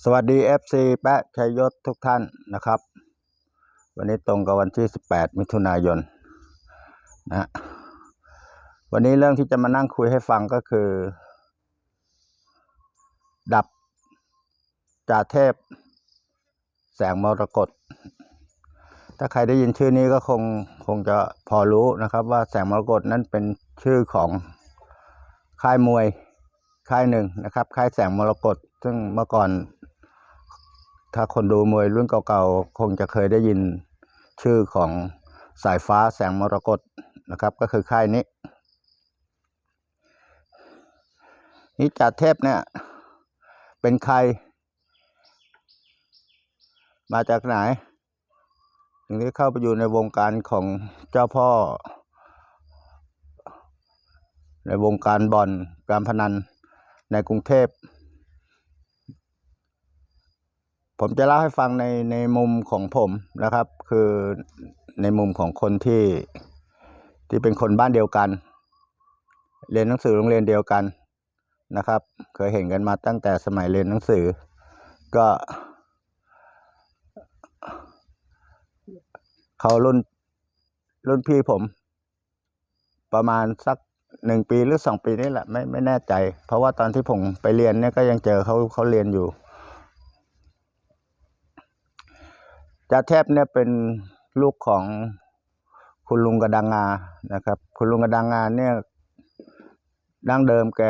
สวัสดี FC แปะชัยยศทุกท่านนะครับ วันนี้ตรงกับวันที่ 18 มิถุนายนนะฮะวันนี้เรื่องที่จะมานั่งคุยให้ฟังก็คือ ดับจ่าเทพ แสงมรกตถ้าใครได้ยินชื่อนี้ก็คงคงจะพอรู้นะครับ ว่าแสงมรกตนั้นเป็นชื่อของค่ายมวยค่ายหนึ่งนะครับ ค่ายแสงมรกตซึ่งเมื่อก่อน ถ้าคนดูมวยรุ่นเก่าๆ คงจะเคยได้ยินชื่อของสายฟ้าแสงมรกตนะครับ ก็คือค่ายนี้นี่จ่าเทพเนี่ย เป็นใคร มาจากไหน ถึงได้เข้าไปอยู่ในวงการของเจ้าพ่อ ในวงการบอลการพนันในกรุงเทพ ผมจะเล่าให้ฟังในในมุมของผมนะครับ คือในมุมของคนที่ที่เป็นคนบ้านเดียวกัน เรียนหนังสือโรงเรียนเดียวกันนะครับ เคยเห็นกันมาตั้งแต่สมัยเรียนหนังสือ ก็เขารุ่นรุ่นพี่ผม ประมาณสักหนึ่งปีหรือสองปีนี่แหละไม่ไม่แน่ใจ เพราะว่าตอนที่ผมไปเรียนเนี่ยก็ยังเจอเขาเขาเรียนอยู่ จ่าเทพเนี่ยเป็นลูกของคุณลุงกระดังงานะครับ คุณลุงกระดังงาเนี่ยดั้งเดิมแก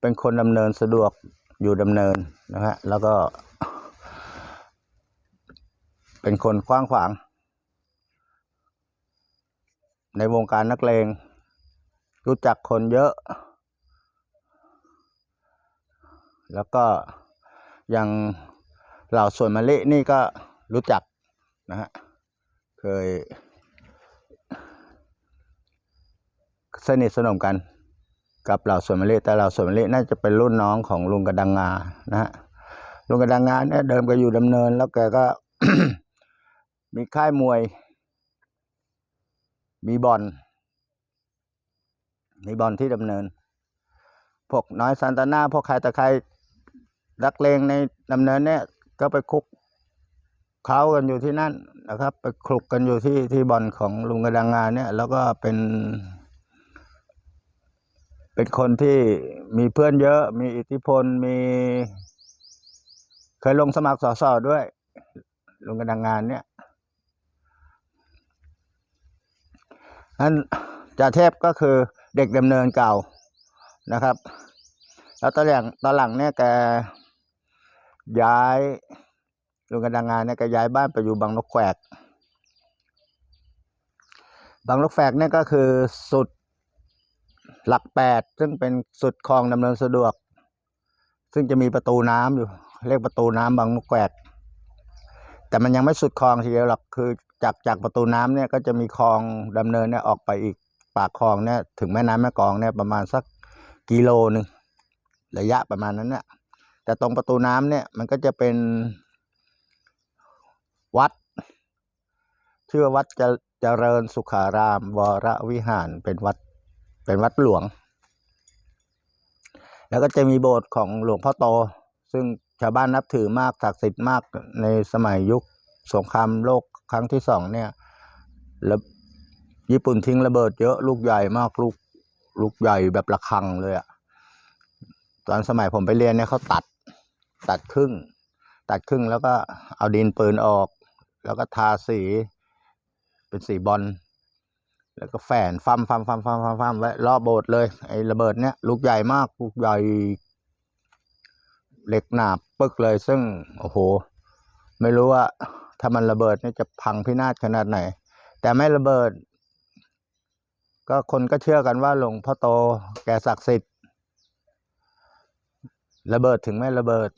เป็นคนดำเนินสะดวกอยู่ดำเนินนะฮะแล้วก็ เป็นคนกว้างขวาง ในวงการนักเลง รู้จักคนเยอะ แล้วก็อย่างเหล่าส่วนมะลินี่ก็ รู้จักนะฮะเคย สนิทสนมกันกับเหล่าส่วนมะลิแต่เหล่าส่วนมะลิน่าจะเป็นรุ่นน้องของลุงกระดังงานะฮะลุงกระดังงาเนี่ยเดิมก็อยู่ดำเนิน แล้วแกก็มีค่ายมวย มีบอลมีบอลที่ดำเนิน พวกน้อยซันตาน่าพวกใครแต่ใครรักเลงในดำเนินเนี่ยก็ไปคุก เขากันอยู่ที่นั่นนะครับ ไปคลุกกันอยู่ที่ที่บอลของลุงกระดังงานเนี่ย แล้วก็เป็น เป็นคนที่มีเพื่อนเยอะ มีอิทธิพลมี เคยลงสมัครสสด้วย ลุงกระดังงานเนี่ยนั้นจ่าเทพก็คือเด็กดำเนินเก่านะครับ แล้วตอนหลังตอนหลังเนี่ยแกย้าย ลุงกระดังงานเนี่ยแกย้ายบ้านไปอยู่บางนกแควกบางนกแควกเนี่ยก็คือสุดหลักแปดซึ่งเป็นสุดคลองดำเนินสะดวก ซึ่งจะมีประตูน้ำอยู่ เรียกประตูน้ำบางนกแควกแต่มันยังไม่สุดคลองทีเดียวหรอกคือจากจากประตูน้ำเนี่ยก็จะมีคลองดำเนินเนี่ยออกไปอีกปากคลองเนี่ยถึงแม่น้ำแม่กองเนี่ยประมาณสักกิโลหนึ่งระยะประมาณนั้นเนี่ยแต่ตรงประตูน้ำเนี่ยมันก็จะเป็น วัดชื่อวัดเจเจริญสุขารามวรวิหารเป็นวัดเป็นวัดหลวง แล้วก็จะมีโบสถ์ของหลวงพ่อโต ซึ่งชาวบ้านนับถือมากศักดิ์สิทธิ์มากในสมัยยุคสงครามโลกครั้งที่สองเนี่ยแล้วญี่ปุ่นทิ้งระเบิดเยอะลูกใหญ่มากลูกลูกใหญ่แบบระฆังเลยอะตอนสมัยผมไปเรียนเนี่ยเขาตัดตัดครึ่ง ตัดครึ่งแล้วก็เอาดินปืนออก แล้วก็ทาสี เป็นสีบอล แล้วก็แฝนฟัมฟัมฟัมฟัมฟัมฟัมไว้รอบโบสถ์เลย ไอ้ระเบิดเนี้ยลูกใหญ่มาก ลูกใหญ่ เหล็กหนาปึกเลย ซึ่ง โอ้โห ไม่รู้ว่า ถ้ามันระเบิดเนี่จะพังพินาศขนาดไหน แต่ไม่ระเบิด ก็คนก็เชื่อกันว่าหลวงพ่อโตแกศักดิ์สิทธิ์ระเบิดถึงไม่ระเบิด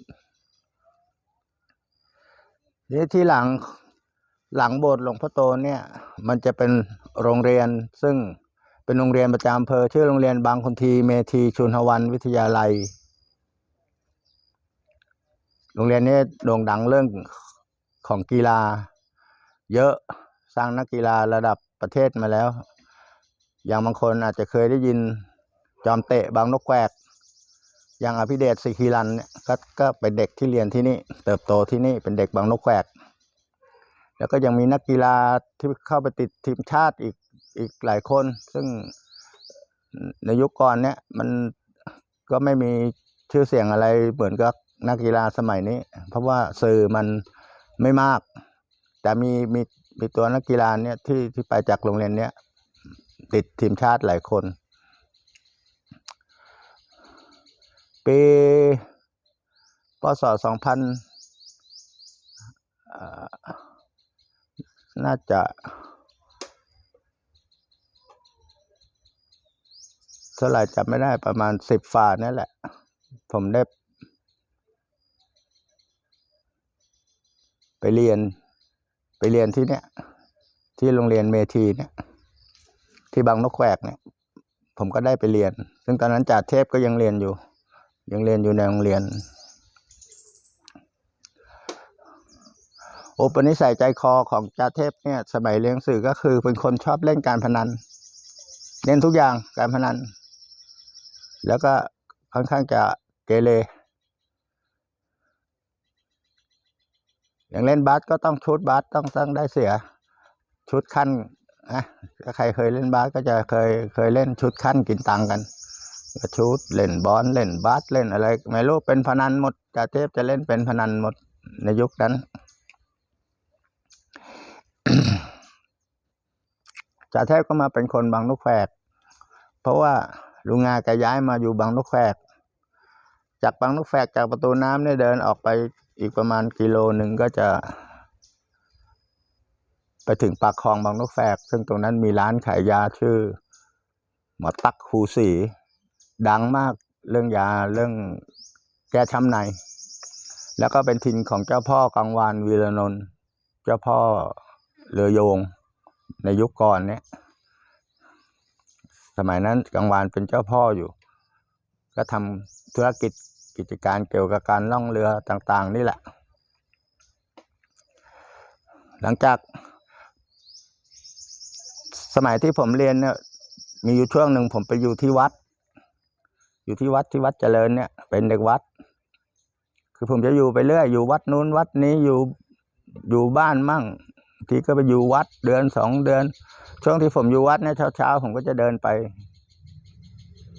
นี่ที่หลัง หลังโบสถ์หลวงพ่อโตเนี่ยมันจะเป็นโรงเรียนซึ่งเป็นโรงเรียนประจำอำเภอชื่อโรงเรียนบางคนทีเมธีชุนหวันวิทยาลัย โรงเรียนนี้โด่งดังเรื่องของกีฬา เยอะสร้างนักกีฬาระดับประเทศมาแล้ว อย่างบางคนอาจจะเคยได้ยินจอมเตะบางนกแควก อย่างอภิเดชสิกีรันเนี่ยก็ก็เป็นเด็กที่เรียนที่นี่ เติบโตที่นี่เป็นเด็กบางนกแขวก แล้วก็ยังมีนักกีฬาที่เข้าไปติดทีมชาติอีกอีกหลายคน ซึ่งในยุคก่อนเนี่ยมันก็ไม่มีชื่อเสียงอะไรเหมือนกับนักกีฬาสมัยนี้ เพราะว่าสื่อมันไม่มาก แต่มีมีมีตัวนักกีฬาเนี่ยที่ที่ไปจากโรงเรียนเนี้ยติดทีมชาติหลายคน ปีพศสองพัน น่าจะเท่าไหร่จำไม่ได้ประมาณสิบฝานั่นแหละ ผมได้ ไปเรียน ไปเรียนที่เนี่ยที่โรงเรียนเมทีเนี่ย ที่บางนกแขวกเนี่ย ผมก็ได้ไปเรียน ซึ่งตอนนั้นจ่าเทพก็ยังเรียนอยู่ ยังเรียนอยู่ในโรงเรียน อปนิสัยใจคอของจ่าเทพเนี่ย สมัยเรียงสื่อก็คือเป็นคนชอบเล่นการพนัน เล่นทุกอย่างการพนัน แล้วก็ค่อนข้างจะเกเรอย่างเล่นบาสก็ต้องชุดบาสต้องต้งได้เสีย ชุดขั้นนะถ้าใครเคยเล่นบาสก็จะเคยเคยเล่นชุดขั้นกินตังกันก็ชุดเล่นบอลเล่นบาสเล่นอะไรไม่รู้เป็นพนันหมดจ่าเทพจะเล่นเป็นพนันหมดในยุคนั้น จ่าเทพก็มาเป็นคนบางนกแฝก เพราะว่าลุงงาแกย้ายมาอยู่บางนกแฝก จากบางนกแฝกจากประตูน้ำเนี่ยเดินออกไปอีกประมาณกิโลหนึ่งก็จะ ไปถึงปากคลองบางนกแฝก ซึ่งตรงนั้นมีร้านขายยาชื่อ หมอตักคูสี ดังมากเรื่องยาเรื่องแก้ช้ำใน แล้วก็เป็นทินของเจ้าพ่อกังวานวีรนนท์เจ้าพ่อเรือโยง ในยุคก่อนเนี่ย สมัยนั้นกังวานเป็นเจ้าพ่ออยู่ ก็ทำธุรกิจกิจการเกี่ยวกับการล่องเรือต่าง ๆ นี่แหละ หลังจาก สมัยที่ผมเรียนเนี่ยมีอยู่ช่วงหนึ่งผมไปอยู่ที่วัด อยู่ที่วัดที่วัดเจริญเนี่ย เป็นเด็กวัด คือผมจะอยู่ไปเรื่อยอยู่วัดนู้นวัดนี้อยู่อยู่บ้านมั่ง ทีก็ไปอยู่วัดเดือนสองเดือน ช่วงที่ผมอยู่วัดเนี่ยเช้าๆผมก็จะเดินไป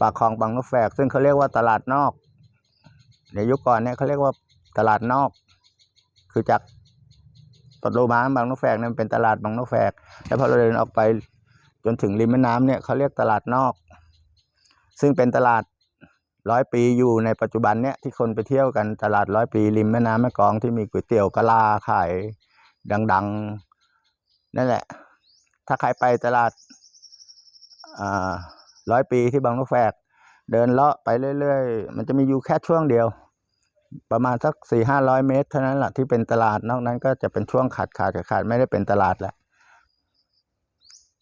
ปากคลองบางนกแฝก ซึ่งเขาเรียกว่าตลาดนอกในยุคก่อนเนี่ยเขาเรียกว่าตลาดนอก คือจากประตูม้าบางนกแฝกเนี่ยมันเป็นตลาดบางนกแฝก แล้วพอเราเดินออกไปจนถึงริมแม่น้ำเนี่ยเขาเรียกตลาดนอก ซึ่งเป็นตลาดร้อยปีอยู่ในปัจจุบันเนี่ยที่คนไปเที่ยวกันตลาดร้อยปีริมแม่น้ำแม่กองที่มีก๋วยเตี๋ยวกะลาขายดัง ๆ นั่นแหละ ถ้าใครไปตลาดร้อยปีที่บางนกแฝก เดินเลาะไปเรื่อยๆ มันจะมีอยู่แค่ช่วงเดียว ประมาณสักสี่ห้าร้อยเมตร เท่านั้นแหละที่เป็นตลาดนอกนั้นก็จะเป็นช่วงขาดขาดขาดขาดไม่ได้เป็นตลาดแหล้ว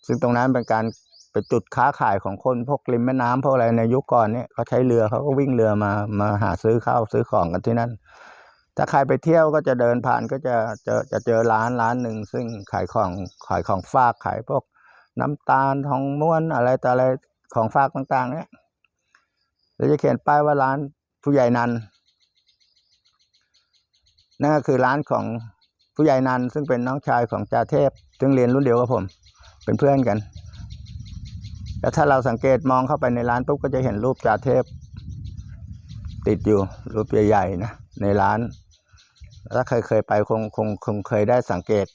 ซึ่งตรงนั้นเป็นการเป็นจุดค้าขายของคนพวกริมแม่น้ำพวกอะไรในยุคก่อนเนี่ยเขาใช้เรือเขาก็วิ่งเรือมามาหาซื้อข้าวซื้อของกันที่นั่น ถ้าใครไปเที่ยวก็จะเดินผ่านก็จะเจอจะเจอร้านร้านหนึ่งซึ่งขายของขายของฝากขายพวกน้ำตาลทองม้วนอะไรแต่อะไรของฝากต่างๆ เนี่ยแล้วจะเขียนป้ายว่าร้านผู้ใหญ่นันนั่นก็คือร้านของผู้ใหญ่นันซึ่งเป็นน้องชายของจ่าเทพ ซึ่งเรียนรุ่นเดียวกับผม เป็นเพื่อนกัน แล้วถ้าเราสังเกตมองเข้าไปในร้านปุ๊บก็จะเห็นรูปจ่าเทพ ติดอยู่รูปใหญ่ๆนะในร้าน ถ้าเคยเคยไปคงคงคงเคยได้สังเกต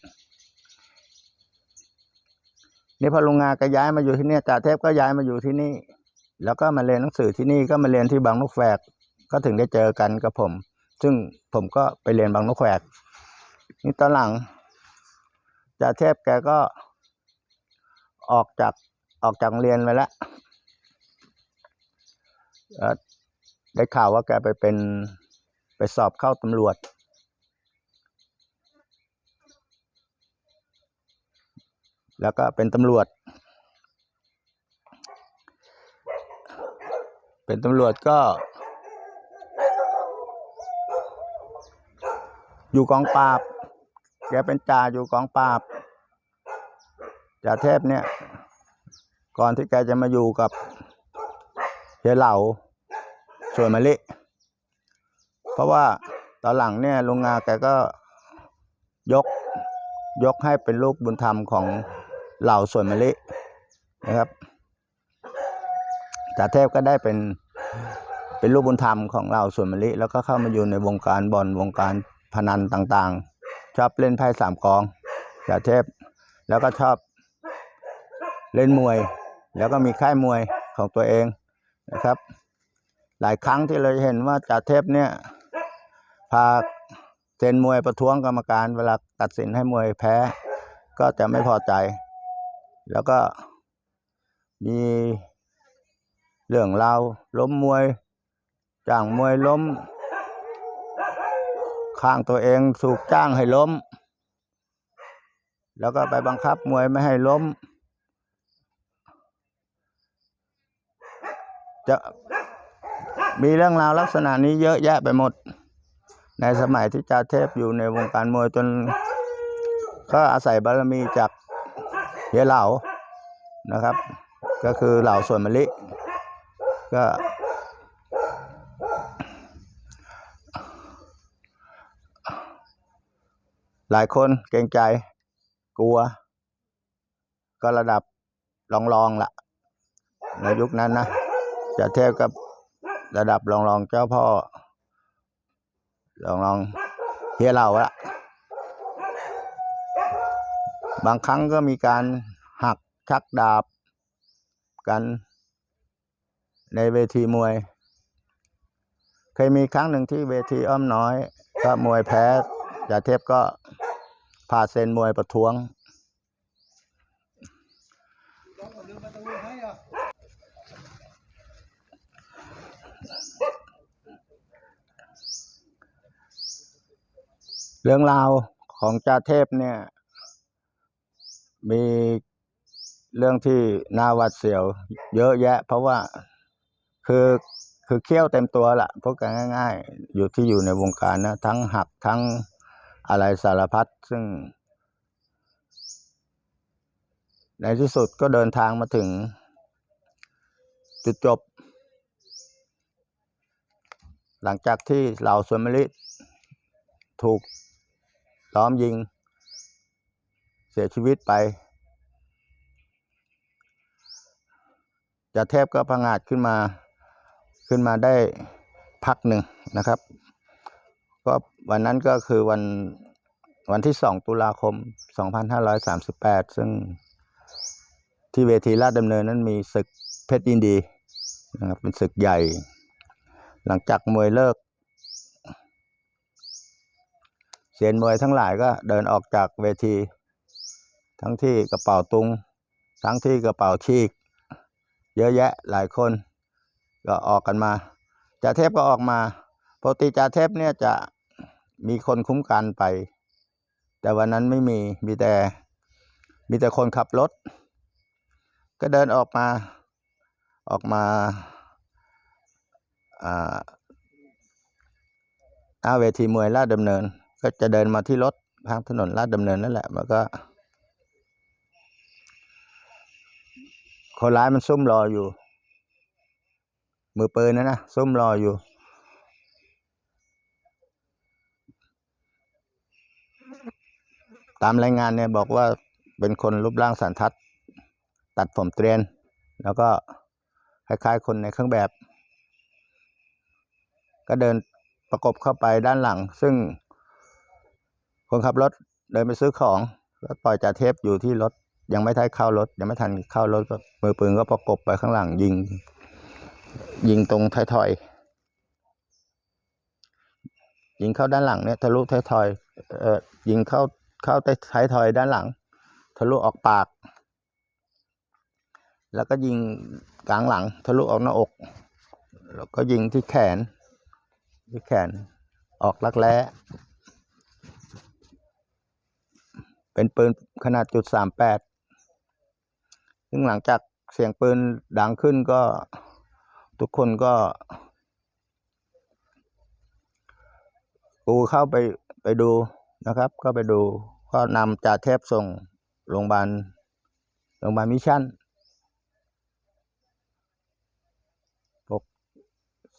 นี่พอลุงงาก็ย้ายมาอยู่ที่นี่จ่าเทพก็ย้ายมาอยู่ที่นี่ แล้วก็มาเรียนหนังสือที่นี่ก็มาเรียนที่บางนกแฝก ก็ถึงได้เจอกันกับผม ซึ่งผมก็ไปเรียนบางนกแฝก นี่ตอนหลังจ่าเทพแกก็ออกจากออกจากเรียนไปแล้วได้ข่าวว่าแกไปเป็นไปสอบเข้าตำรวจ แล้วก็เป็นตำรวจ เป็นตำรวจก็ อยู่กองปราบ แกเป็นจ่าอยู่กองปราบ จ่าเทพเนี่ย ก่อนที่แกจะมาอยู่กับเฮียเหล่าสวนมะลิ เพราะว่าตอนหลังเนี่ยลุงงาแกก็ยกยกให้เป็นลูกบุญธรรมของ เหล่าส่วนมะลินะครับจ่าเทพก็ได้เป็นเป็นลูกบุญธรรมของเหล่าส่วนมะลิแล้วก็เข้ามาอยู่ในวงการบอลวงการพนันต่างๆ ชอบเล่นไพ่สามกองจ่าเทพแล้วก็ชอบเล่นมวย แล้วก็มีค่ายมวยของตัวเองนะครับ หลายครั้งที่เราเห็นว่าจ่าเทพเนี่ยพาเซนมวยประท้วงกรรมการเวลาตัดสินให้มวยแพ้ ก็จะไม่พอใจ แล้วก็มีเรื่องราวล้มมวยจ้างมวยล้ม ข้างตัวเองถูกจ้างให้ล้ม แล้วก็ไปบังคับมวยไม่ให้ล้ม จะมีเรื่องราวลักษณะนี้เยอะแยะไปหมด ในสมัยที่จ่าเทพอยู่ในวงการมวยจน ก็อาศัยบารมีจาก เฮียเหล่านะครับ ก็คือเหล่าส่วนมะลิก็ หลายคนเกรงใจกลัว ก็ระดับรองๆละในยุคนั้นนะจะเทียบกับระดับรองๆเจ้าพ่อรองๆเฮียเหล่าละ บางครั้งก็มีการหักชักดาบกัน ในเวทีมวย เคยมีครั้งหนึ่งที่เวทีอ้อมน้อย ก็มวยแพ้จ่าเทพก็พาเซนมวยประท้วง เรื่องราวของจ่าเทพเนี่ย มีเรื่องที่น่าหวัดเสียว เยอะแยะ เพราะว่าคือคือเขี้ยวเต็มตัวละพูดกันง่าย ๆ อยู่ที่อยู่ในวงการนะ ทั้งหักทั้งอะไรสารพัดซึ่ง ในที่สุดก็เดินทางมาถึง จุดจบ หลังจากที่เหล่าสวนมลิถูกล้อมยิง เสียชีวิตไป จะเทพก็พังอาจขึ้นมาขึ้นมาได้พักหนึ่งนะครับ ก็วันนั้นก็คือวันวันที่สองตุลาคม 2538 ซึ่งที่เวทีลาดดำเนินนั้นมีศึกเพชรยินดีนะครับเป็นศึกใหญ่ หลังจากมวยเลิกเซียนมวยทั้งหลายก็เดินออกจากเวที ทั้งที่กระเป๋าตุง ทั้งที่กระเป๋าชีก เยอะแยะหลายคนก็ออกกันมาจ่าเทพก็ออกมาปกติจ่าเทพเนี่ยจะมีคนคุ้มกันไป แต่วันนั้นไม่มีมีแต่มีแต่คนขับรถ ก็เดินออกมาออกมาอาเวทีมวยลาดดำเนิน ก็จะเดินมาที่รถทางถนนลาดดำเนินนั่นแหละมันก็ คนร้ายมันซุ่มรออยู่ มือปืนนะนะซุ่มรออยู่ตามรายงานเนี่ยบอกว่าเป็นคนรูปร่างสันทัด ตัดผมเตรียน แล้วก็คล้ายๆคนในเครื่องแบบ ก็เดินประกบเข้าไปด้านหลัง ซึ่งคนขับรถเดินไปซื้อของก็ปล่อยจ่าเทพอยู่ที่รถ ยังไม่ทันเข้ารถยังไม่ทันเข้ารถก็มือปืนก็ประกบไปข้างหลังยิง ยิงตรงท้ายทอยยิงเข้าด้านหลังเนี่ยทะลุท้ายทอยเอ่อยิงเข้าเข้าท้ายทอยด้านหลัง ทะลุออกปาก แล้วก็ยิงกลางหลัง ทะลุออกหน้าอก แล้วก็ยิงที่แขน ที่แขนออกลักแร้เป็นปืนขนาดจุดสามแปด ซึ่งหลังจากเสียงปืนดังขึ้นก็ทุกคนก็กูเข้าไปไปดูนะครับ ก็ไปดูก็นำจ่าเทพส่งโรงพยาบาลโรงพยาบาลมิชชั่นพวก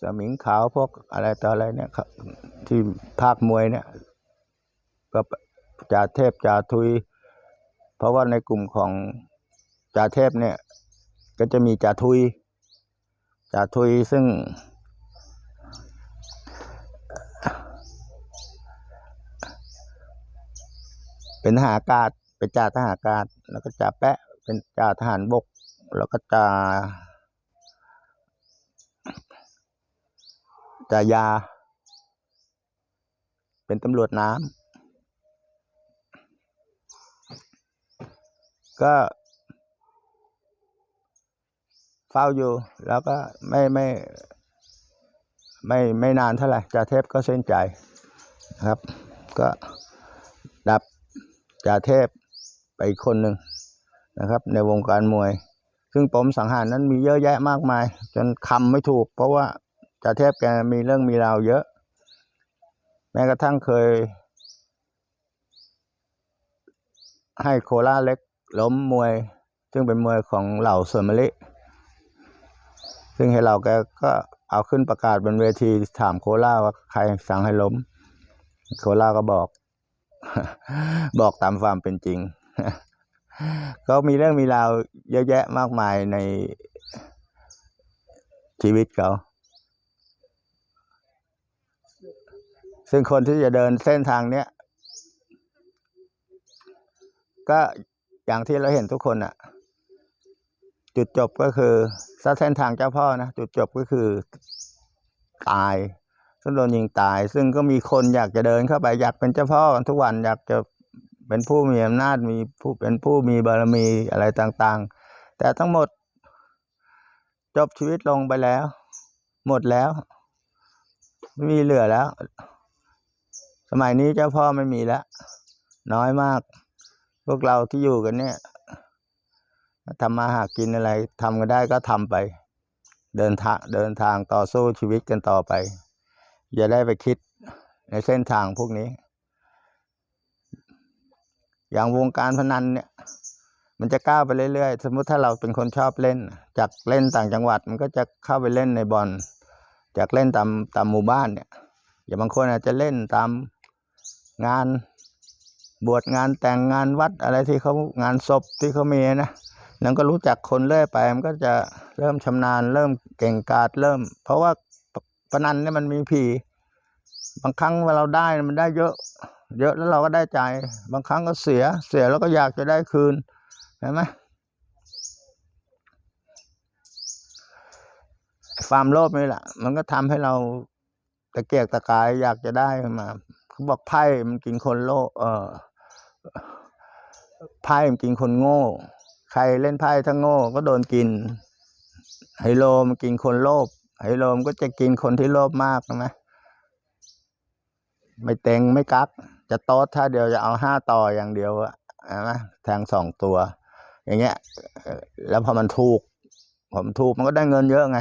สมิงขาวพวกอะไรต่ออะไรเนี่ยครับที่ภาคมวยเนี่ย ก็จ่าเทพจ่าทุย เพราะว่าในกลุ่มของ จ่าเทพเนี่ย ก็จะมีจ่าทุยจ่าทุยซึ่ง เป็นทหารอากาศเป็นจ่าทหารอากาศ แล้วก็จ่าแปะ เป็นจ่าทหารบก แล้วก็จ่าจ่ายา เป็นตำรวจน้ำก็ เฝ้าอยู่ แล้วก็ไม่ไม่ไม่ไม่นานเท่าไหร่จ่าเทพก็เส้นใจนะครับ ก็ดับจ่าเทพไปคนหนึ่งนะครับ ในวงการมวย ซึ่งปมสังหารนั้นมีเยอะแยะมากมาย จนคำไม่ถูก เพราะว่าจ่าเทพแกมีเรื่องมีราวเยอะ แม้กระทั่งเคย ให้โคล่าเล็กล้มมวย ซึ่งเป็นมวยของเหล่าสริมมะลิ ซึ่งให้เราแกก็เอาขึ้นประกาศบนเวทีถามโคล่าว่าใครสั่งให้ล้ม โคล่าก็บอก บอกตามความเป็นจริง ก็มีเรื่องมีราวเยอะแยะมากมายในชีวิตเขา ซึ่งคนที่จะเดินเส้นทางเนี้ย ก็อย่างที่เราเห็นทุกคนอะ จุดจบก็คือถ้าเส้นทางเจ้าพ่อนะจุดจบก็คือตายซึ่งโดนยิงตาย ซึ่งก็มีคนอยากจะเดินเข้าไปอยากเป็นเจ้าพ่อกันทุกวันอยากจะเป็นผู้มีอำนาจมีผู้เป็นผู้มีบารมีอะไรต่างๆ แต่ทั้งหมด จบชีวิตลงไปแล้ว หมดแล้ว ไม่มีเหลือแล้ว สมัยนี้เจ้าพ่อไม่มีแล้ว น้อยมาก พวกเราที่อยู่กันเนี่ย ทำมาหากินอะไรทำกันได้ก็ทำไป เดินทางเดินทางต่อสู้ชีวิตกันต่อไป อย่าได้ไปคิดในเส้นทางพวกนี้ อย่างวงการพนันเนี่ย มันจะก้าวไปเรื่อยๆ สมมุติถ้าเราเป็นคนชอบเล่น จากเล่นต่างจังหวัด มันก็จะเข้าไปเล่นในบอลจากเล่นตามตามหมู่บ้านเนี่ยอย่างบางคนอาจจะเล่นตามงานบวชงานแต่งงานวัดอะไรที่เขางานศพที่เขามีนะ แล้วก็รู้จักคนเรื่อยไปมันก็จะเริ่มชำนาญ เริ่มเก่งกาจเริ่ม เพราะว่าพนันเนี่ยมันมีผีบางครั้งเวลาเราได้มันได้เยอะ เยอะแล้วเราก็ได้ใจ บางครั้งก็เสียเสียแล้วก็อยากจะได้คืนเห็นไหมความโลภนี่แหละ มันก็ทำให้เราตะเกียกตะกายอยากจะได้มาเขาบอกไพ่มันกินคนโลภเออไพ่มันกินคนโง่ ใครเล่นไพ่ถ้าโง่ก็โดนกิน ไฮโลมกินคนโลภไฮโลมก็จะกินคนที่โลภมากนะไหมไม่เต็งไม่กัก จะโต๊ดถ้าเดียวจะเอาห้าต่ออย่างเดียวอะนะแทงสองตัว อย่างเงี้ย แล้วพอมันถูก ผมถูกมันก็ได้เงินเยอะไง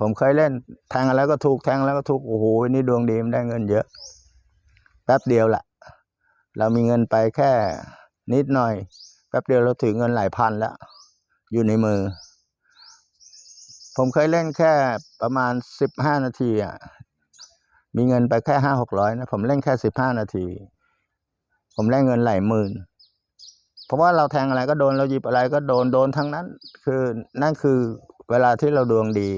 ผมเคยเล่นแทงอะไรก็ถูกแทงแล้วก็ถูกโอ้โหนี่ดวงดีมันได้เงินเยอะ แป๊บเดียวแหละเรามีเงินไปแค่นิดหน่อย แป๊บเดียวเราถือเงินหลายพันแล้ว อยู่ในมือ ผมเคยเล่นแค่ประมาณสิบห้านาทีอะมีเงินไปแค่ห้าหกร้อยนะ ผมเล่นแค่สิบห้านาที ผมได้เงินหลายหมื่น เพราะว่าเราแทงอะไรก็โดนเราหยิบอะไรก็โดนโดนทั้งนั้น คือนั่นคือเวลาที่เราดวงดี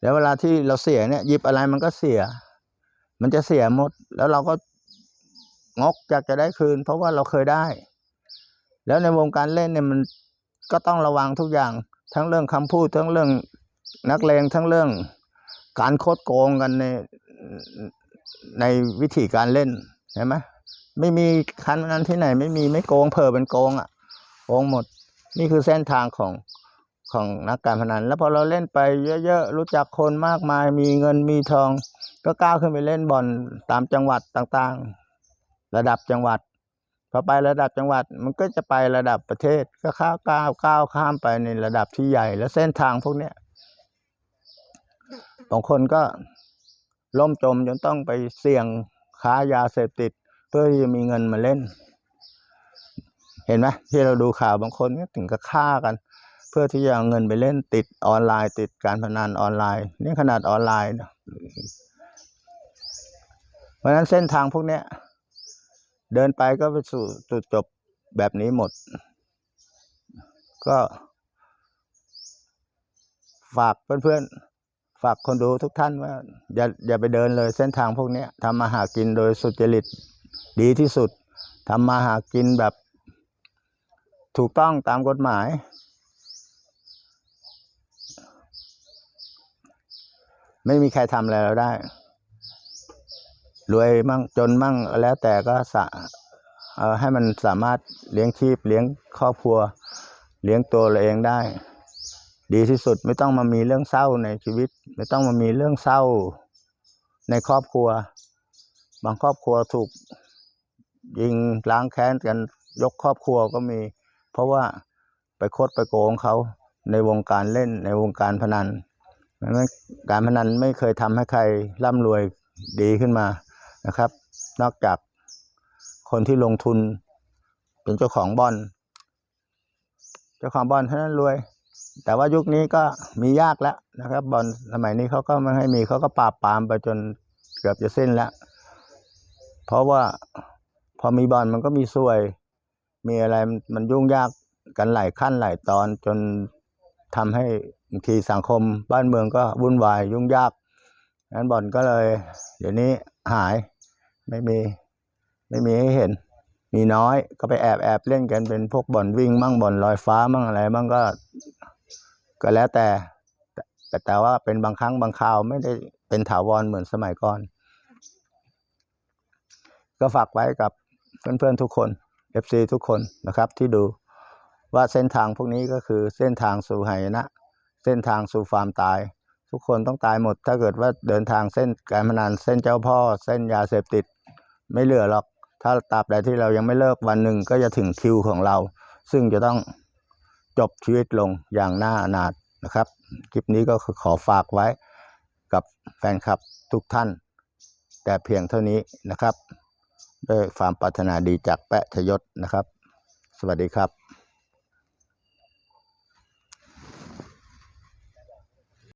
แล้วเวลาที่เราเสียเนี่ยหยิบอะไรมันก็เสีย มันจะเสียหมด แล้วเราก็งกอยากจะได้คืน เพราะว่าเราเคยได้ แล้วในวงการเล่นเนี่ยมันก็ต้องระวังทุกอย่าง ทั้งเรื่องคำพูด ทั้งเรื่องนักเลงทั้งเรื่องการโคดโกงกันในในวิธีการเล่นเห็นไหมไม่มีคันนั้นที่ไหน ไม่มีไม่โกงเพอเป็นโกงอะโกงหมด นี่คือเส้นทางของของนักการพนัน แล้วพอเราเล่นไปเยอะๆรู้จักคนมากมาย มีเงินมีทอง ก็ก้าวขึ้นไปเล่นบอลตามจังหวัดต่างๆ ระดับจังหวัด พอไประดับจังหวัดมันก็จะไประดับประเทศก็ข้าวก้าวก้าวข้ามไปในระดับที่ใหญ่ แล้วเส้นทางพวกเนี้ยบางคนก็ล่มจมจนต้องไปเสี่ยงค้ายาเสพติด เพื่อที่จะมีเงินมาเล่น เห็นไหมที่เราดูข่าวบางคนก็ถึงกับฆ่ากัน เพื่อที่จะเอาเงินไปเล่นติดออนไลน์ ติดการพนันออนไลน์นี่ขนาดออนไลน์นะเพราะฉะนั้นเส้นทางพวกเนี้ย เดินไปก็ไปสู่จุดจบแบบนี้หมด ก็ฝากเพื่อนๆ ฝากคนดูทุกท่านว่า อย่าอย่าไปเดินเลยเส้นทางพวกนี้ทำมาหากินโดยสุจริตดีที่สุดทำมาหากินแบบ ถูกต้องตามกฎหมาย ไม่มีใครทำอะไรเราได้ รวยมั่งจนมั่งแล้วแต่ก็สะให้มันสามารถเลี้ยงชีพเลี้ยงครอบครัว เลี้ยงตัวเราเองได้ ดีที่สุดไม่ต้องมามีเรื่องเศร้าในชีวิต ไม่ต้องมามีเรื่องเศร้าในครอบครัว บางครอบครัวถูกยิงล้างแค้นกันยกครอบครัวก็มี เพราะว่าไปโคดไปโกงเขาในวงการเล่นในวงการพนันดังนั้นการพนันไม่เคยทำให้ใครร่ำรวยดีขึ้นมา นะครับ นอกจากคนที่ลงทุนเป็นเจ้าของบอลเจ้าของบอลเท่านั้นรวย แต่ว่ายุคนี้ก็มียากแล้วนะครับบอลสมัยนี้เขาก็ไม่ให้มีเขาก็ปราบปรามไปจนเกือบจะสิ้นแล้ว เพราะว่าพอมีบอลมันก็มีสวย มีอะไรมันยุ่งยากกันหลายขั้นหลายตอนจนทำให้บางทีสังคมบ้านเมืองก็วุ่นวายยุ่งยากงั้นบอลก็เลย เดี๋ยวนี้หาย ไม่มี ไม่มีให้เห็น มีน้อยก็ไปแอบแอบเล่นกันเป็นพวกบ่อนวิ่งมั่งบ่อนลอยฟ้ามั่งอะไรมั่งก็ ก็แล้วแต่ แต่แต่ว่าเป็นบางครั้งบางคราวไม่ได้เป็นถาวรเหมือนสมัยก่อน ก็ฝากไว้กับเพื่อนๆทุกคน FC ทุกคนนะครับที่ดูว่าเส้นทางพวกนี้ก็คือเส้นทางสู่หายนะ เส้นทางสู่ความตาย ทุกคนต้องตายหมด ถ้าเกิดว่าเดินทางเส้นการพนันเส้นเจ้าพ่อ เส้นยาเสพติด ไม่เหลือหรอก ถ้าตราบใดที่เรายังไม่เลิกวันหนึ่งก็จะถึงคิวของเรา ซึ่งจะต้องจบชีวิตลงอย่างน่าอนาถนะครับ คลิปนี้ก็ขอฝากไว้กับแฟนคลับทุกท่าน แต่เพียงเท่านี้นะครับ ด้วยความปรารถนาดีจากแปะชยศนะครับ สวัสดีครับ